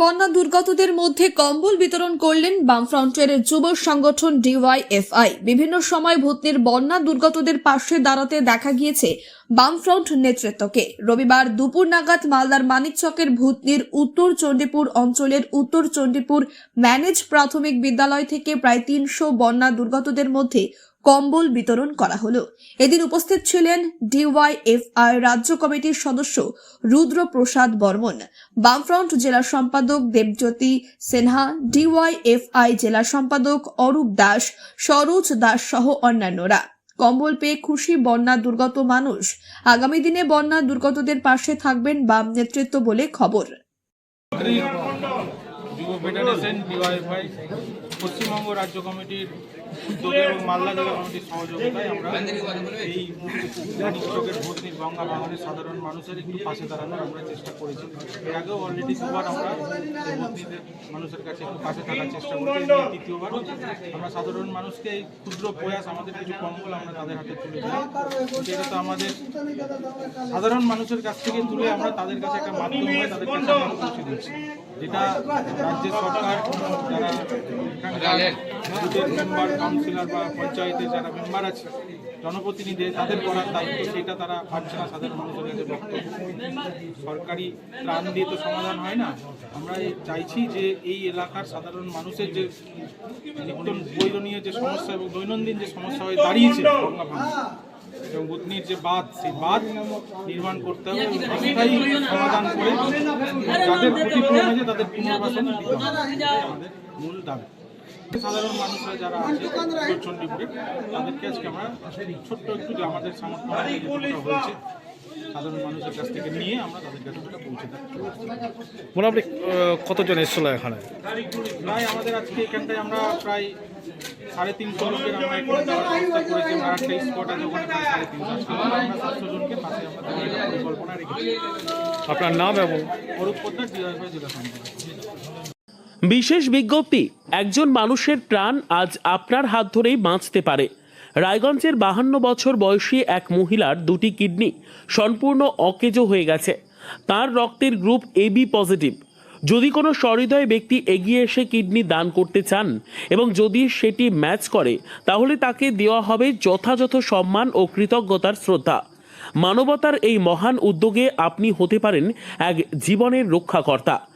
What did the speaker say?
বন্যা দুর্গতদের মধ্যে কম্বল বিতরণ করলেন বামফ্রন্টের যুব সংগঠন ডিওয়াইএফআই। বিভিন্ন সময় ভূতনির বন্যা দুর্গতদের পাশে দাঁড়াতে দেখা গিয়েছে বামফ্রন্ট নেতৃত্বকে। রবিবার দুপুর নাগাদ মালদার মানিকচকের ভূতনির উত্তর চণ্ডীপুর অঞ্চলের উত্তর চণ্ডীপুর ম্যানেজ প্রাথমিক বিদ্যালয় থেকে প্রায় তিনশো বন্যা দুর্গতদের মধ্যে কম্বল বিতরণ করা হলো। এদিন উপস্থিত ছিলেন ডিওয়াইএফআই রাজ্য কমিটির সদস্য রুদ্র প্রসাদ বর্মন, বামফ্রন্ট জেলা সম্পাদক দেবজ্যোতি সিনহা, ডিওয়াইএফআই জেলা সম্পাদক অরূপ দাস, সরোজ দাস সহ অন্যান্যরা। কম্বল পেয়ে খুশি বন্যা দুর্গত মানুষ। আগামী দিনে বন্যা দুর্গতদের পাশে থাকবেন বাম নেতৃত্ব বলে খবর। পশ্চিমবঙ্গ রাজ্য কমিটির উদ্যোগে এবং মালদা জেলা কমিটির সহযোগিতায় আমরা এই চোখের ভর্তির গঙ্গা বাঙালির সাধারণ মানুষের একটু পাশে দাঁড়ানোর আমরা চেষ্টা করেছি। এর আগেও অলরেডি দুবার আমরা মানুষের কাছে একটু পাশে থাকার চেষ্টা করেছি। তৃতীয়বার আমরা সাধারণ মানুষকে এই ক্ষুদ্র প্রয়াস, আমাদের কিছু কম্বল আমরা তাদের হাতে তুলে দিই। তো আমাদের সাধারণ মানুষের কাছ থেকে তুলে আমরা তাদের কাছে একটা মাধ্যম হয়ে তাদের কাছে যেটা রাজ্যের সরকার কাউন্সিলর বা পঞ্চায়েতের যারা মেম্বার আছে, জনপ্রতিনিধি, তাদের করার দায়িত্ব, সেটা তারা পাচ্ছে না সাধারণ মানুষের কাছে সরকারি ত্রাণ দিয়ে তো সমাধান হয় না। আমরা চাইছি যে এই এলাকার সাধারণ মানুষের যে নিত্য প্রয়োজনীয় যে সমস্যা এবং দৈনন্দিন যে সমস্যা হয়ে দাঁড়িয়েছে এবং বুতনির যে বাঁধ, সেই বাঁধ নির্মাণ করতে হবে সমাধান করে তাদের পুনর্বাসন মূল দাবি। সাধারণ মানুষরা যারা আছে চণ্ডীপুরে তাদেরকে আজকে আমরা ছোট্ট একটু যে আমাদের সামর্থ্য হয়েছে সাধারণ মানুষের কাছ থেকে নিয়ে আমরা তাদের কাছে পৌঁছে দেবো মোটামুটি কতজন এসেছিল এখানে? প্রায় আমাদের আজকে এখানটায় আমরা প্রায় সাড়ে তিনশো লোকের আমরা এখানে ব্যবস্থা করেছি। আমরা একটা স্পট আছে ওখানে প্রায় সাড়ে তিনশো আমরা সাতশো জনকে পাশে আমরা দেওয়ার একটা পরিকল্পনা রেখেছি। আপনার নাম এবং অরূপ পোদ্দার জেলা বিশেষ বিজ্ঞপ্তি একজন মানুষের প্রাণ আজ আপনার হাত ধরেই বাঁচতে পারে। রায়গঞ্জের বাহান্ন বছর বয়সী এক মহিলার দুটি কিডনি সম্পূর্ণ অকেজো হয়ে গেছে। তার রক্তের গ্রুপ এবি পজিটিভ। যদি কোনো সহৃদয় ব্যক্তি এগিয়ে এসে কিডনি দান করতে চান এবং যদি সেটি ম্যাচ করে, তাহলে তাকে দেওয়া হবে যথাযথ সম্মান ও কৃতজ্ঞতার শ্রদ্ধা। মানবতার এই মহান উদ্যোগে আপনি হতে পারেন এক জীবনের রক্ষাকর্তা।